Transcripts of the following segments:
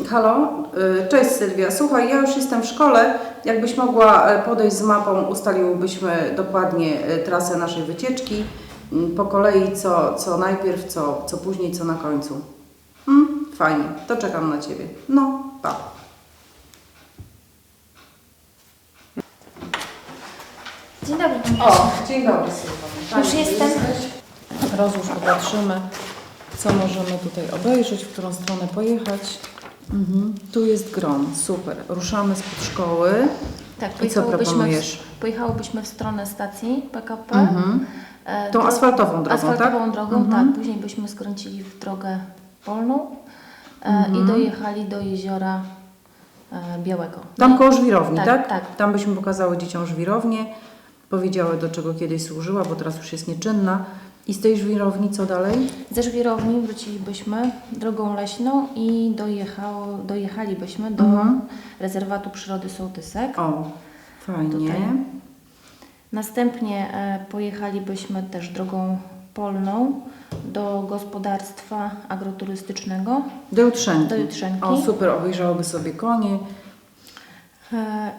Halo, Y, cześć Sylwia. Słuchaj, ja już jestem w szkole. Jakbyś mogła e, podejść z mapą, ustaliłybyśmy dokładnie e, trasę naszej wycieczki. Mm, Po kolei, co, co najpierw, co, co później, co na końcu. Mm, fajnie, to czekam na Ciebie. No, pa. Dzień dobry. O, dzień dobry Sylwia. Już jestem. Rozłóż, popatrzymy, co możemy tutaj obejrzeć, w którą stronę pojechać. Mhm. Tu jest gron, super. Ruszamy spod szkoły. Tak, I co pojechałybyśmy proponujesz? W, pojechałybyśmy w stronę stacji PKP. Mhm. E, Tą asfaltową drogą, Asfaltową tak? drogą, Mhm. tak. Później byśmy skręcili w drogę polną e, Mhm. i dojechali do jeziora e, Białego. Tam koło żwirowni, tak, Tak, tak. Tam byśmy pokazały dzieciom żwirownię, powiedziały do czego kiedyś służyła, bo teraz już jest nieczynna. I z tej żwirowni co dalej? Ze żwirowni wrócilibyśmy drogą leśną i dojechało, dojechalibyśmy do Mhm. rezerwatu przyrody Sołtysek. O, fajnie. Tutaj. Następnie e, pojechalibyśmy też drogą polną do gospodarstwa agroturystycznego Do Jutrzenki. do Jutrzenki. O, super, obejrzałyby sobie konie. E,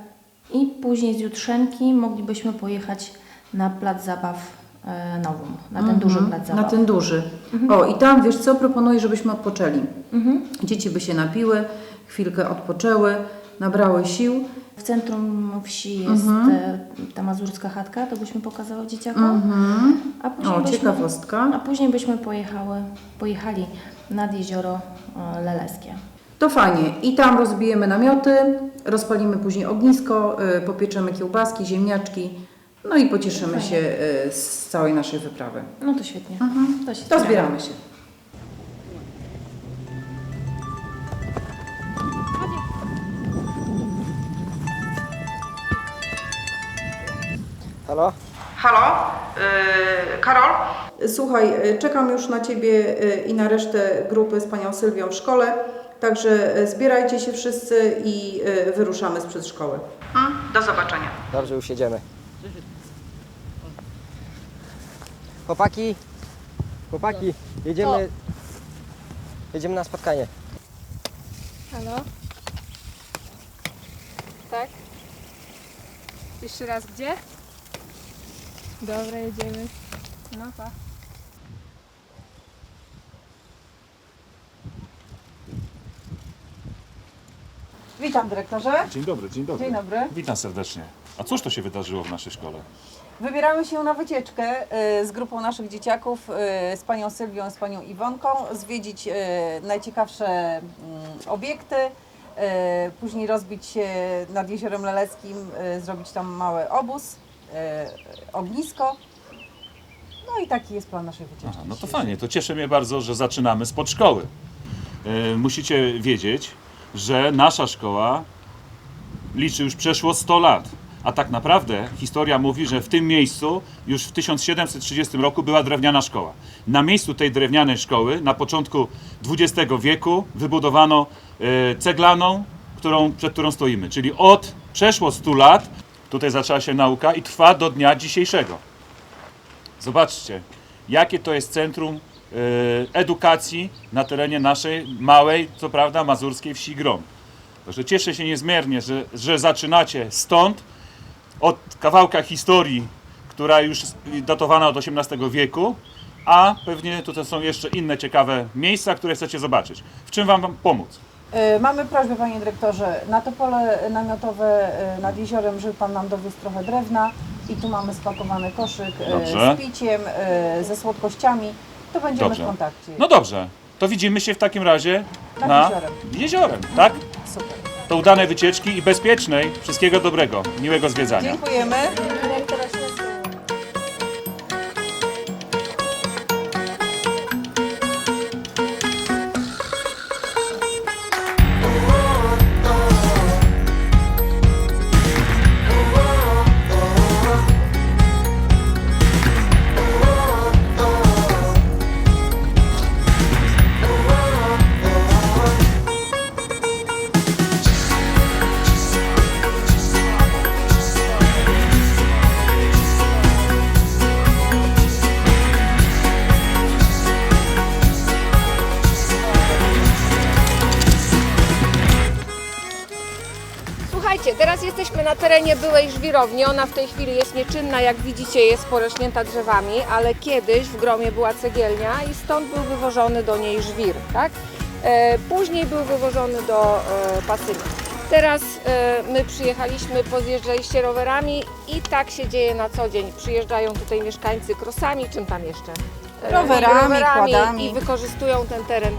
I później z Jutrzenki moglibyśmy pojechać na plac zabaw e, Nowum, na ten Mhm, duży plac zabaw. Na ten duży. O, i tam, wiesz co, proponuję, żebyśmy odpoczęli. Mhm. Dzieci by się napiły, chwilkę odpoczęły, nabrały sił. W centrum wsi jest Mhm. e, ta mazurska chatka, to byśmy pokazały dzieciakom. Mhm. A później O, byśmy, ciekawostka. A później byśmy pojechały, pojechali nad jezioro e, Leleskie. To fajnie. I tam rozbijemy namioty, rozpalimy później ognisko, popieczemy kiełbaski, ziemniaczki, no i pocieszymy się y, z całej naszej wyprawy. No to świetnie. Mhm. To, się To zbieramy się. Halo? Halo, Karol? Słuchaj, y, czekam już na Ciebie y, i na resztę grupy z Panią Sylwią w szkole, także y, zbierajcie się wszyscy i y, wyruszamy z przedszkoły. Do zobaczenia. Dobrze, już jedziemy. Chłopaki, chłopaki, jedziemy, jedziemy na spotkanie. Halo? Tak? Jeszcze raz gdzie? Dobra, jedziemy. No pa. Witam dyrektorze. Dzień dobry, dzień dobry. Dzień dobry. Witam serdecznie. A cóż to się wydarzyło w naszej szkole? Wybieramy się na wycieczkę y, z grupą naszych dzieciaków, y, z panią Sylwią, z panią Iwonką, zwiedzić y, najciekawsze mm, obiekty, później rozbić się nad Jeziorem Leleckim, zrobić tam mały obóz, ognisko. No i taki jest plan naszej wycieczki. Aha, no to fajnie, to cieszy mnie bardzo, że zaczynamy spod szkoły. Musicie wiedzieć, że nasza szkoła liczy już przeszło 100 lat. A tak naprawdę historia mówi, że w tym miejscu już w 1730 roku była drewniana szkoła. Na miejscu tej drewnianej szkoły na początku XX wieku wybudowano e, ceglaną, którą, przed którą stoimy. Czyli od przeszło 100 lat tutaj zaczęła się nauka i trwa do dnia dzisiejszego. Zobaczcie, jakie to jest centrum e, edukacji na terenie naszej małej, co prawda, mazurskiej wsi Grom. Także cieszę się niezmiernie, że, że zaczynacie stąd, od kawałka historii, która już datowana od XVIII wieku, a pewnie tutaj są jeszcze inne ciekawe miejsca, które chcecie zobaczyć. W czym Wam pomóc? E, Mamy prośbę, panie dyrektorze, na to pole namiotowe e, nad jeziorem żył pan nam dowiózł trochę drewna i tu mamy spakowany koszyk e, Dobrze. z piciem, ze słodkościami. To będziemy Dobrze. w kontakcie. No dobrze, to widzimy się w takim razie Nad na jeziorem. jeziorem, tak? Super. To udanej wycieczki i bezpiecznej. Wszystkiego dobrego, miłego zwiedzania. Dziękujemy. Jesteśmy na terenie byłej żwirowni. Ona w tej chwili jest nieczynna, jak widzicie, jest porośnięta drzewami, ale kiedyś w Gromie była cegielnia i stąd był wywożony do niej żwir, tak? E, później był wywożony do e, Pasymi. Teraz e, my przyjechaliśmy, pozjeżdżaliście rowerami i tak się dzieje na co dzień. Przyjeżdżają tutaj mieszkańcy krosami, czym tam jeszcze? Rowerami, kładami. i wykorzystują ten teren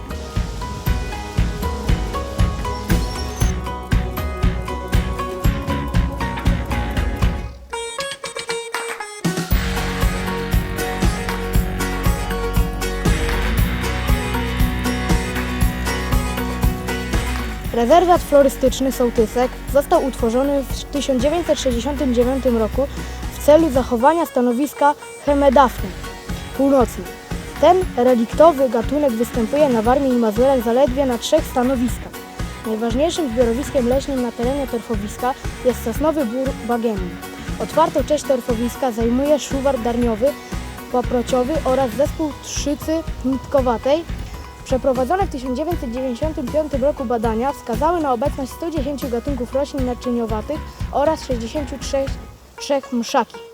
Rezerwat florystyczny Sołtysek został utworzony w 1969 roku w celu zachowania stanowiska Hemedafny północnej. Ten reliktowy gatunek występuje na Warmii i Mazurach zaledwie na trzech stanowiskach. Najważniejszym zbiorowiskiem leśnym na terenie torfowiska jest sosnowy bór bagienny. Otwartą część torfowiska zajmuje szuwar darniowy, paprociowy oraz zespół trzycy nitkowatej, Przeprowadzone w 1995 roku badania wskazały na obecność 110 gatunków roślin naczyniowatych oraz 63 trzech mszaki.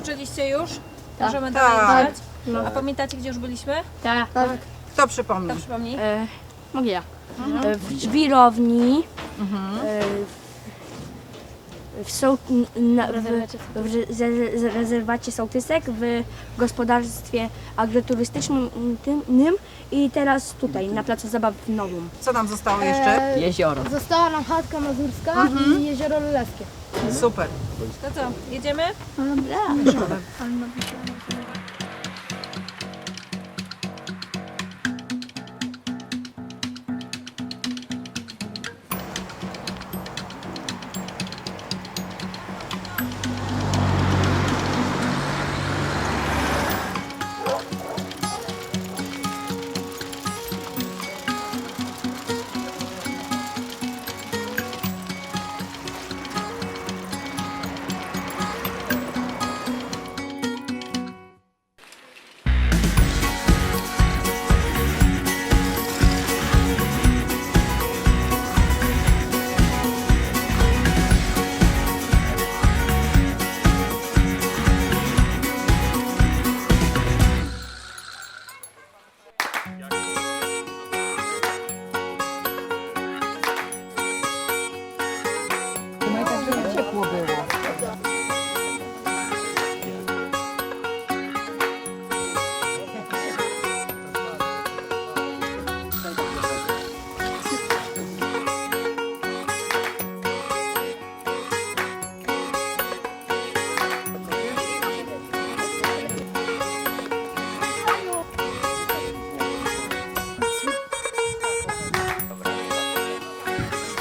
Odpoczęliście już? Możemy Tak. dalej jechać? A pamiętacie, gdzie już byliśmy? Tak, Kto przypomni? Kto przypomni? e, mogę ja. E, w żwirowni, e, w, soł, na, w, w re- rezerwacie Sołtysek, w gospodarstwie agroturystycznym tym, nym i teraz tutaj na placu zabaw w Nowym. Co nam zostało jeszcze? Jezioro. Została nam chatka mazurska i jezioro lulewskie. Super. To co, jedziemy? No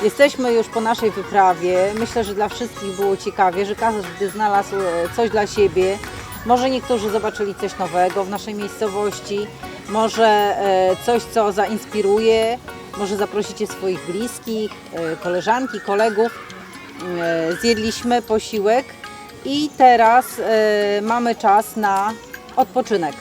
Jesteśmy już po naszej wyprawie. Myślę, że dla wszystkich było ciekawie, że każdy znalazł e, coś dla siebie. Może niektórzy zobaczyli coś nowego w naszej miejscowości, może e, coś, co zainspiruje, może zaprosicie swoich bliskich, e, koleżanki, kolegów. Zjedliśmy posiłek i teraz mamy czas na odpoczynek.